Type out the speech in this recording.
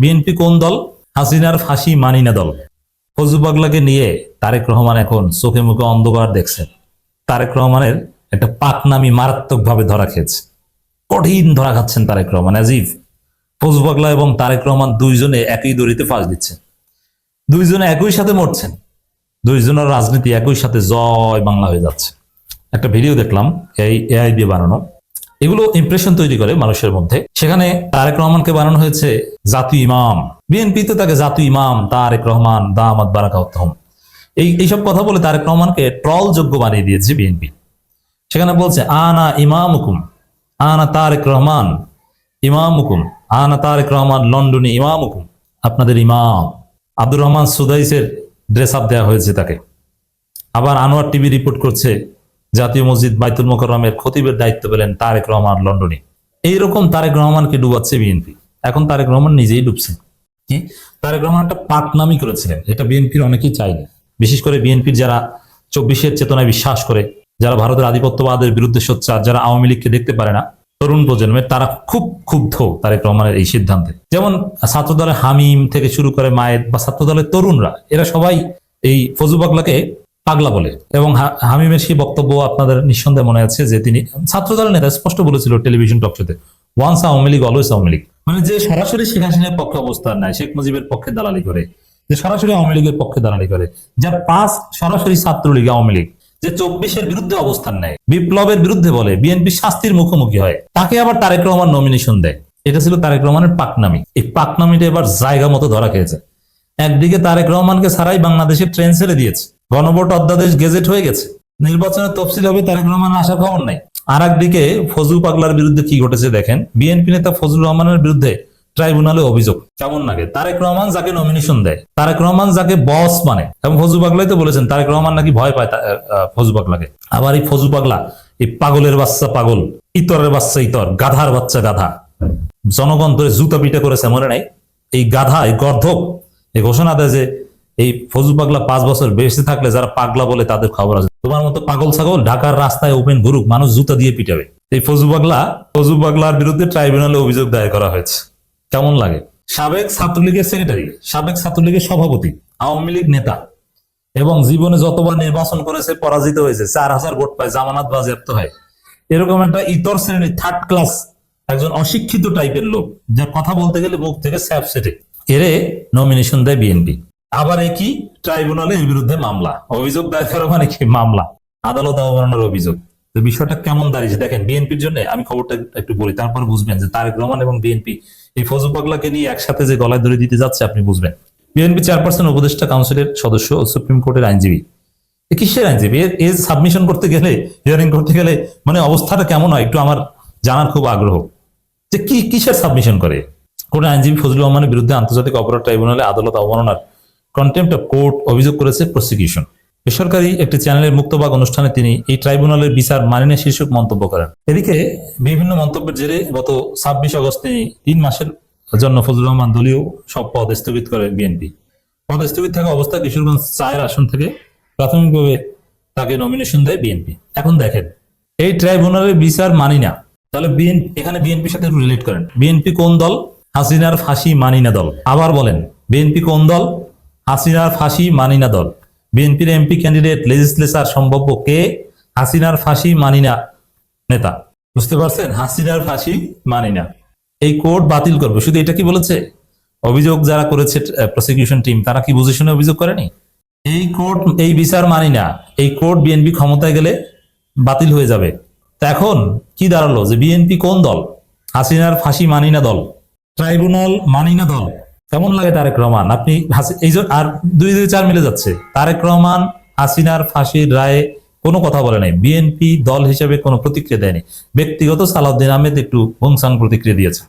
BNP কোন দল? হাসিনার ফাঁসি মানি না দল। ফজু পাগলাকে নিয়ে তারেক রহমান এখন চোখে মুখে অন্ধকার দেখছেন। তারেক রহমানের একটা পাকনামি মারাত্মক ভাবে ধরা খেয়েছে। কঠিন ধরা খাচ্ছেন তারেক রহমান আজিফ ফজু পাগলা এবং তারেক রহমান দুইজনে একই দড়িতে ফাঁস দিচ্ছেন। দুইজনে একই সাথে মরছেন। দুইজনের রাজনীতি একই সাথে জয় বাংলা হয়ে যাচ্ছে। একটা ভিডিও দেখলাম, এই এআই দিয়ে বানানো। এগুলো ইমপ্রেশন তৈরি করে মানুষের মধ্যে। সেখানে তারেক রহমানকে বানানো হয়েছে জাতীয় ইমাম। বিএনপি তো তাকে জাতীয় ইমাম, তারেক রহমান, দামাত বারাকাউত্তম এই, এইসব কথা বলে তারেক রহমানকে ট্রল যোগ্য বানিয়ে দিয়েছে বিএনপি। সেখানে বলছে, আনা ইমাম হুকুম আনা তারেক রহমান ইমাম হুকুম আনা তারেক রহমান লন্ডনে ইমাম হুকুম আপনাদের ইমাম। আব্দুর রহমান সুদাইসের ড্রেস আপ দেওয়া হয়েছে তাকে। আবার আনোয়ার টিভি রিপোর্ট করছে জাতীয় মসজিদ বাইতুল মোকরমের খতিবের দায়িত্ব পেলেন তারেক রহমান লন্ডনে। এইরকম তারেক রহমানকে ডুবাচ্ছে বিএনপি এখন তারেক রহমান নিজেই ডুবছে। কি? তারেক রহমান একটা পাক নামই করেছিলেন। এটা বিএনপির অনেকেই চাইনি বিশেষ করে বিএনপির যারা চব্বিশের চেতনায় বিশ্বাস করে, যারা ভারতের আধিপত্যবাদের বিরুদ্ধে সোচ্চার, যারা আওয়ামী লীগকে দেখতে পারে না, তরুণ প্রজন্মের তারা খুব ক্ষুব্ধ তারেক রহমানের এই সিদ্ধান্তে। যেমন ছাত্রদলের হামিম থেকে শুরু করে মায়ের বা ছাত্রদলের তরুণরা, এরা সবাই এই ফজু পাগলাকে পাগলা বলে। এবং হামিমের সেই বক্তব্য আপনাদের নিঃসন্দেহে মনে আছে যে তিনি ছাত্রদলের নেতা, স্পষ্ট বলেছিল টেলিভিশন টকশোতে ওয়ান্স আওয়ামী লীগ অলওয়েজ আওয়ামী লীগ মানে যে সরাসরি শেখ হাসিনার পক্ষে অবস্থান নেয়, শেখ মুজিবের পক্ষে দালালি করে, যে সরাসরি আওয়ামী লীগের পক্ষে দালালি করে, যার পাঁচ সরাসরি ছাত্রলীগ আওয়ামী লীগ, যে চব্বিশের বিরুদ্ধে অবস্থান নেয়, বিপ্লবের বিরুদ্ধে বলে, বিএনপি শাস্তির মুখোমুখি হয়, তাকে আবার তারেক রহমান নমিনেশন দেয়। এটা ছিল তারেক রহমানের পাকনামি। এই পাকনামিটা এবার জায়গা মতো ধরা খেয়েছে। একদিকে তারেক রহমানকে ছাড়াই বাংলাদেশে ট্রেন ছেড়ে দিয়েছে। গণভোট অধ্যাদেশ গেজেট হয়ে গেছে। নির্বাচনের তফসিল হবে তারেক রহমান আসার খবর নাই। আর একদিকে ফজল পাগলার বিরুদ্ধে কি ঘটেছে দেখেন। বিএনপি নেতা ফজলুর রহমানের বিরুদ্ধে ট্রাইব্যুনালে অভিযোগ। কেমন লাগে? তারেক রহমান যাকে নমিনেশন দেয়, তারেক রহমান যাকে বস মানে। এবং ফজু পাগলাই তো বলেছেন, তারেক রহমান নাকি ভয় পায় ফজু পাগলাকে। আবার এই ফজু পাগলা, এই পাগলের বাচ্চা পাগল, ইতরের বাচ্চা ইতর, গাধার বাচ্চা গাধা। জনগণ ধরে জুতা পিটা করেছে, মনে নাই? এই গাধা এই গর্ধক এই ঘোষণা দেয় যে এই ফজু পাগলা পাঁচ বছর বেঁচে থাকলে যারা পাগলা বলে তাদের খবর আছে। তোমার মতো পাগল ছাগল ঢাকার রাস্তায় ওপেন ঘুরুক, মানুষ জুতা দিয়ে পিটাবে। এই ফজু পাগলা ফজু পাগলার বিরুদ্ধে ট্রাইব্যুনালে অভিযোগ দায়ের করা হয়েছে। কেমন লাগে? সাবেক ছাত্রলীগের সেক্রেটারি সাবেক ছাত্রলীগের সভাপতি, আওয়ামী লীগ নেতা, এবং জীবনে যতবার নির্বাচন করেছে, পরাজিত হয়েছে, চার হাজার ভোট পায়, জামানাত বাজেয়াপ্ত হয়। এরকম একটা ইতর শ্রেণির থার্ড ক্লাস একজন অশিক্ষিত টাইপের লোক, যার কথা বলতে গেলে মুখ থেকে স্যাপ সেটে। এরে নমিনেশন দেয় বিএনপি আবার একই ট্রাইব্যুনালে এর বিরুদ্ধে মামলা। অভিযোগ দায়ের করা মানে কি? মামলা। আদালত অবমাননার অভিযোগ। তো বিষয়টা কেমন দাঁড়িয়েছে? দেখেন, বিএনপির জন্য আমি খবরটা একটু বলি, তারপরে বুঝবেন যে তারেক রহমান এবং বিএনপি এই ফজল পাগলাকে নিয়ে একসাথে যে গলায় ধরে দিতে যাচ্ছে, আপনি বুঝবেন। বিএনপি চেয়ারপারসন, উপদেষ্টা, কাউন্সিলের সদস্য ও সুপ্রিম কোর্টের আইনজীবী। কিসের আইনজীবী? এর সাবমিশন করতে গেলে, হিয়ারিং করতে গেলে মানে অবস্থাটা কেমন হয়? একটু আমার জানার খুব আগ্রহ। যে কি, কিসের সাবমিশন করে? কোন আইনজীবী ফজলুর রহমানের বিরুদ্ধে আন্তর্জাতিক অপরাধ ট্রাইব্যুনালে আদালত অবমাননার কন্টেম্পট অফ কোর্ট অভিযোগ করেছে প্রসিকিউশন বেসরকারি একটি চ্যানেলের মুক্তবাগ অনুষ্ঠানে তিনি এই ট্রাইব্যুনালের বিচার মানে না শীর্ষক মন্তব্য করেন। এদিকে বিভিন্ন মন্তব্যের জেরে গত ছাব্বিশ আগস্ট তিনি তিন মাসের জন্য ফজলুর রহমান দলীয় সব পদ স্থগিত করে বিএনপি। পদ স্থগিত থাকা অবস্থায় কিশোরগঞ্জ চায়ের আসন থেকে প্রাথমিকভাবে তাকে নমিনেশন দেয় বিএনপি। এখন দেখেন, এই ট্রাইব্যুনালের বিচার মানি না। তাহলে এখানে বিএনপির সাথে রিলেট করেন। বিএনপি কোন দল? হাসিনার ফাঁসি মানি না দল। আবার বলেন, বিএনপি কোন দল? হাসিনার ফাঁসি মানি না দল। বিএনপির এমপি ক্যান্ডিডেট লেজিসলেচার সম্ভাব্য কে? হাসিনার ফাঁসি মানি না নেতা। বুঝতে পারছেন? হাসিনার ফাঁসি মানি না। এই কোর্ট বাতিল করবে। শুধু এটা কি বলেছে? অভিযোগ যারা করেছে প্রসিকিউশন টিম তারা কি বুঝে শুনে অভিযোগ করেনি? এই কোর্ট এই বিচার মানি না। এই কোর্ট বিএনপি ক্ষমতায় গেলে বাতিল হয়ে যাবে। তা এখন কি দাঁড়াল? যে বিএনপি কোন দল? হাসিনার ফাঁসি মানি না দল। ট্রাইব্যুনাল মানি না দল। কেমন লাগে তারেক রহমান? আপনি এই আর দুই দুই চার মিলে যাচ্ছে। তারেক রহমান, হাসিনার ফাঁসির রায়ে কোনো কথা বলে নাই। বিএনপি দল হিসেবে কোনো প্রতিক্রিয়া দেয়নি। ব্যক্তিগত সালাউদ্দিন আহমেদ একটু ভংসাং প্রতিক্রিয়া দিয়েছে।